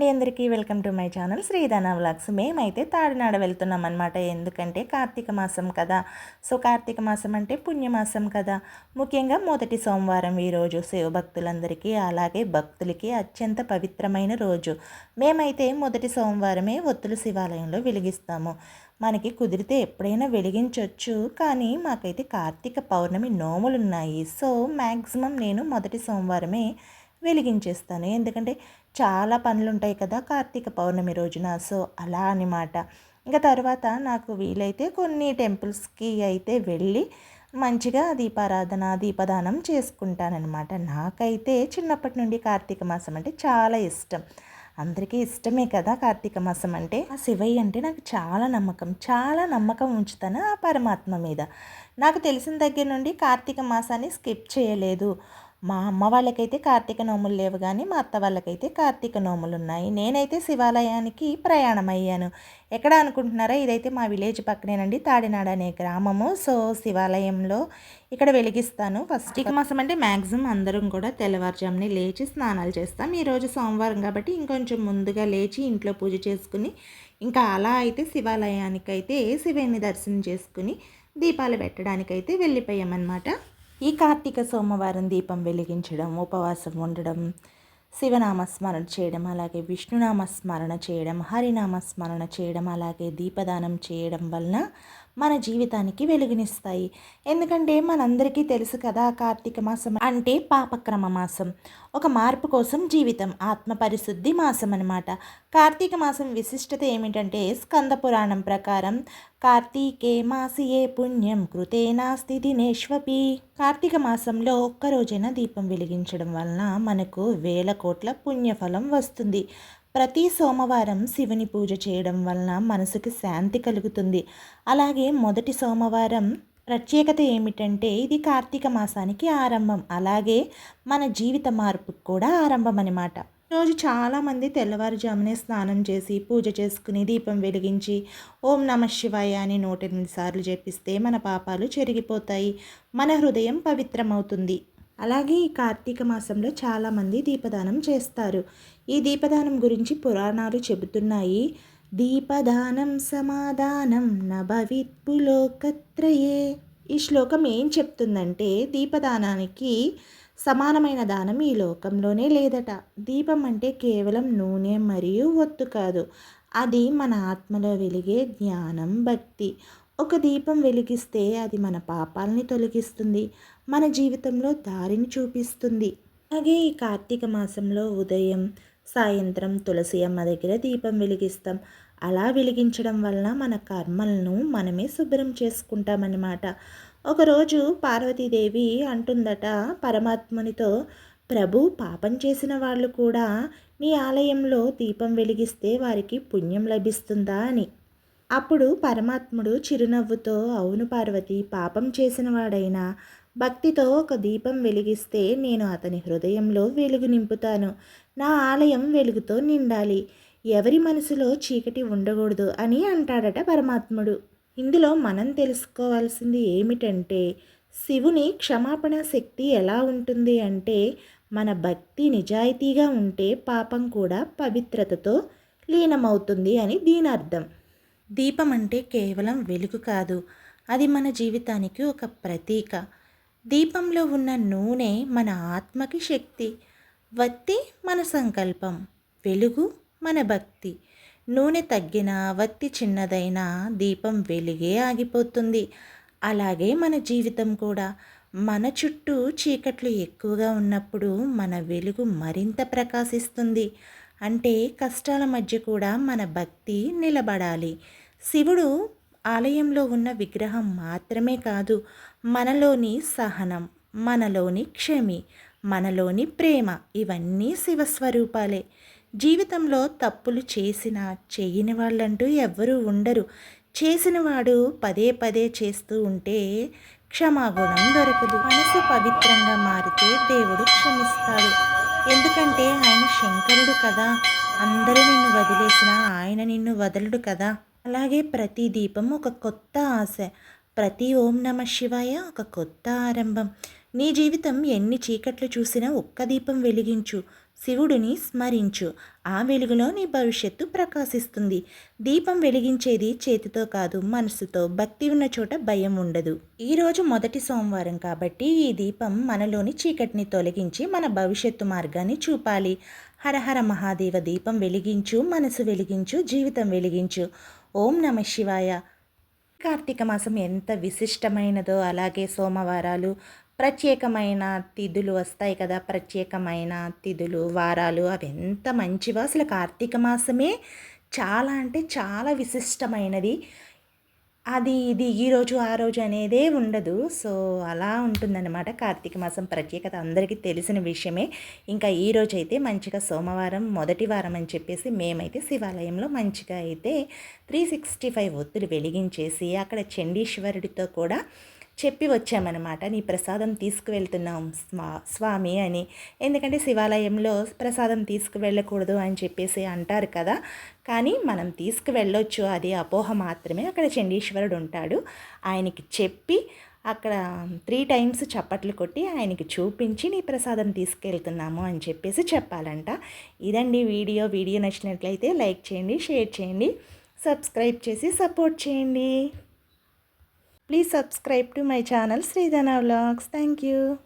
అండి అందరికీ. Welcome to my channel Sridhana vlogs. మేమైతే తాడినాడ వెళ్తున్నాం అనమాట ఎందుకంటే కార్తీక మాసం కదా. సో కార్తీక మాసం అంటే పుణ్యమాసం కదా. ముఖ్యంగా మొదటి సోమవారం ఈరోజు శివభక్తులందరికీ అలాగే భక్తులకి అత్యంత పవిత్రమైన రోజు. మేమైతే మొదటి సోమవారమే ఒత్తులు శివాలయంలో వెలిగిస్తాము. మనకి కుదిరితే ఎప్పుడైనా వెలిగించవచ్చు కానీ మాకైతే కార్తీక పౌర్ణమి నోములు ఉన్నాయి సో మ్యాక్సిమం నేను మొదటి సోమవారమే వెలిగించేస్తాను. ఎందుకంటే చాలా పనులు ఉంటాయి కదా కార్తీక పౌర్ణమి రోజున. సో అలా అనమాట ఇంకా తర్వాత నాకు వీలైతే కొన్ని టెంపుల్స్కి అయితే వెళ్ళి మంచిగా దీపారాధన దీపదానం చేసుకుంటానన్నమాట. నాకైతే చిన్నప్పటి నుండి కార్తీక మాసం అంటే చాలా ఇష్టం. అందరికీ ఇష్టమే కదా కార్తీక మాసం అంటే. ఆ శివయ్య అంటే నాకు చాలా నమ్మకం. చాలా నమ్మకం ఉంచుతాను ఆ పరమాత్మ మీద. నాకు తెలిసిన దగ్గర నుండి కార్తీక మాసాన్ని స్కిప్ చేయలేదు. మా అమ్మ వాళ్ళకైతే కార్తీక నోములు లేవు కానీ మా అత్త వాళ్ళకైతే కార్తీక నోములు ఉన్నాయి. నేనైతే శివాలయానికి ప్రయాణం అయ్యాను ఎక్కడ అనుకుంటున్నారా? ఇదైతే మా విలేజ్ పక్కనేనండి. తాడినాడ అనే గ్రామము. సో శివాలయంలో ఇక్కడ వెలిగిస్తాను. ఫస్ట్ ఇక మాసం అంటే మ్యాక్సిమం అందరం కూడా తెల్లవారుజాముని లేచి స్నానాలు చేస్తాం. ఈరోజు సోమవారం కాబట్టి ఇంకొంచెం ముందుగా లేచి ఇంట్లో పూజ చేసుకుని ఇంకా అలా అయితే శివాలయానికి అయితే శివుని దర్శనం చేసుకుని దీపాలు పెట్టడానికైతే వెళ్ళిపోయామన్నమాట. ఈ కార్తీక సోమవారం దీపం వెలిగించడం ఉపవాసం ఉండడం శివనామస్మరణ చేయడం అలాగే విష్ణునామస్మరణ చేయడం హరినామస్మరణ చేయడం అలాగే దీపదానం చేయడం వలన మన జీవితానికి వెలుగునిస్తాయి. ఎందుకంటే మనందరికీ తెలుసు కదా కార్తీక మాసం అంటే పాపక్రమ మాసం. ఒక మార్పు కోసం జీవితం ఆత్మ పరిశుద్ధి మాసం అనమాట కార్తీక మాసం విశిష్టత ఏమిటంటే స్కంద పురాణం ప్రకారం కార్తీకే మాసియే పుణ్యం కృతే నాస్తి దినేష్వపి. కార్తీక మాసంలో ఒక్కరోజైనా దీపం వెలిగించడం వలన మనకు వేల కోట్ల పుణ్యఫలం వస్తుంది. ప్రతి సోమవారం శివుని పూజ చేయడం వలన మనసుకు శాంతి కలుగుతుంది. అలాగే మొదటి సోమవారం ప్రత్యేకత ఏమిటంటే ఇది కార్తీక మాసానికి ఆరంభం. అలాగే మన జీవిత మార్పు కూడా ఆరంభం అనమాట రోజు చాలామంది తెల్లవారుజామునే స్నానం చేసి పూజ చేసుకుని దీపం వెలిగించి ఓం నమ శివాయ అని నూట ఎనిమిది సార్లు చెప్పిస్తే మన పాపాలు చెరిగిపోతాయి. మన హృదయం పవిత్రమవుతుంది. అలాగే ఈ కార్తీక మాసంలో చాలామంది దీపదానం చేస్తారు. ఈ దీపదానం గురించి పురాణాలు చెబుతున్నాయి. దీపదానం సమాధానం నభవిత్పులోకత్రయే ఈ శ్లోకం ఏం చెప్తుందంటే దీపదానానికి సమానమైన దానం ఈ లోకంలోనే లేదట. దీపం అంటే కేవలం నూనె మరియు ఒత్తు కాదు. అది మన ఆత్మలో వెలిగే జ్ఞానం భక్తి. ఒక దీపం వెలిగిస్తే అది మన పాపాలని తొలగిస్తుంది మన జీవితంలో దారిని చూపిస్తుంది. అలాగే ఈ కార్తీక మాసంలో ఉదయం సాయంత్రం తులసి అమ్మ దగ్గర దీపం వెలిగిస్తాం. అలా వెలిగించడం వలన మన కర్మలను మనమే శుభ్రం చేసుకుంటామన్నమాట. ఒకరోజు పార్వతీదేవి అంటుందట పరమాత్మునితో ప్రభు పాపం చేసిన వాళ్ళు కూడా నీ ఆలయంలో దీపం వెలిగిస్తే వారికి పుణ్యం లభిస్తుందా? అని. అప్పుడు పరమాత్ముడు చిరునవ్వుతో అవును పార్వతి పాపం చేసిన వాడైనా భక్తితో ఒక దీపం వెలిగిస్తే నేను అతని హృదయంలో వెలుగు నింపుతాను. నా ఆలయం వెలుగుతో నిండాలి. ఎవరి మనసులో చీకటి ఉండకూడదు అని అంటాడట పరమాత్ముడు. ఇందులో మనం తెలుసుకోవాల్సింది ఏమిటంటే శివుని క్షమాపణ శక్తి ఎలా ఉంటుంది అంటే మన భక్తి నిజాయితీగా ఉంటే పాపం కూడా పవిత్రతతో లీనమవుతుంది అని దీని అర్థం దీపం అంటే కేవలం వెలుగు కాదు. అది మన జీవితానికి ఒక ప్రతీక. దీపంలో ఉన్న నూనె మన ఆత్మకి శక్తి. వత్తి మన సంకల్పం. వెలుగు మన భక్తి. నూనె తగ్గిన వత్తి చిన్నదైనా దీపం వెలుగే ఆగిపోతుంది. అలాగే మన జీవితం కూడా. మన చుట్టూ చీకట్లు ఎక్కువగా ఉన్నప్పుడు మన వెలుగు మరింత ప్రకాశిస్తుంది. అంటే కష్టాల మధ్య కూడా మన భక్తి నిలబడాలి. శివుడు ఆలయంలో ఉన్న విగ్రహం మాత్రమే కాదు మనలోని సహనం మనలోని క్షమి మనలోని ప్రేమ ఇవన్నీ శివస్వరూపాలే. జీవితంలో తప్పులు చేసిన చేయని వాళ్ళంటూ ఎవ్వరూ ఉండరు. చేసినవాడు పదే పదే చేస్తూ ఉంటే క్షమాగుణం దొరకదు. మనసు పవిత్రంగా మారితే దేవుడు క్షమిస్తాడు. ఎందుకంటే ఆయన శంకరుడు కదా. అందరూ నిన్ను వదిలేసినా ఆయన నిన్ను వదలడు కదా. అలాగే ప్రతి దీపం ఒక కొత్త ఆశ. ప్రతి ఓం నమ శివాయ ఒక కొత్త ఆరంభం. నీ జీవితం ఎన్ని చీకట్లు చూసినా ఒక్క దీపం వెలిగించు. శివుడిని స్మరించు. ఆ వెలుగులో నీ భవిష్యత్తు ప్రకాశిస్తుంది. దీపం వెలిగించేది చేతితో కాదు మనసుతో. భక్తి ఉన్న చోట భయం ఉండదు. ఈరోజు మొదటి సోమవారం కాబట్టి ఈ దీపం మనలోని చీకటిని తొలగించి మన భవిష్యత్తు మార్గాన్ని చూపాలి. హరహర మహాదేవ దీపం వెలిగించు మనసు వెలిగించు జీవితం వెలిగించు. ఓం నమ శివాయ. కార్తీక మాసం ఎంత విశిష్టమైనదో అలాగే సోమవారాలు ప్రత్యేకమైన తిథులు వస్తాయి కదా. ప్రత్యేకమైన తిథులు వారాలు అవి ఎంత మంచివో అసలు కార్తీక మాసమే చాలా అంటే చాలా విశిష్టమైనది. అది ఇది ఈరోజు ఆ రోజు అనేదే ఉండదు. సో అలా ఉంటుందన్నమాట కార్తీక మాసం ప్రత్యేకత. అందరికీ తెలిసిన విషయమే. ఇంకా ఈరోజు అయితే మంచిగా సోమవారం మొదటి వారం అని చెప్పేసి మేమైతే శివాలయంలో మంచిగా అయితే త్రీ సిక్స్టీ ఫైవ్ ఒత్తులు వెలిగించేసి అక్కడ చండీశ్వరుడితో కూడా చెప్పి వచ్చామన్నమాట. నీ ప్రసాదం తీసుకువెళ్తున్నాం స్వా స్వామి అని. ఎందుకంటే శివాలయంలో ప్రసాదం తీసుకువెళ్ళకూడదు అని చెప్పేసి అంటారు కదా. కానీ మనం తీసుకువెళ్ళొచ్చు. అది అపోహ మాత్రమే. అక్కడ చండీశ్వరుడు ఉంటాడు. ఆయనకి చెప్పి అక్కడ త్రీ టైమ్స్ చప్పట్లు కొట్టి ఆయనకి చూపించి నీ ప్రసాదం తీసుకెళ్తున్నాము అని చెప్పేసి చెప్పాలంట. ఇదండి వీడియో. వీడియో నచ్చినట్లయితే లైక్ చేయండి షేర్ చేయండి సబ్స్క్రైబ్ చేసి సపోర్ట్ చేయండి. Please subscribe to my channel Sridhana Vlogs. Thank you.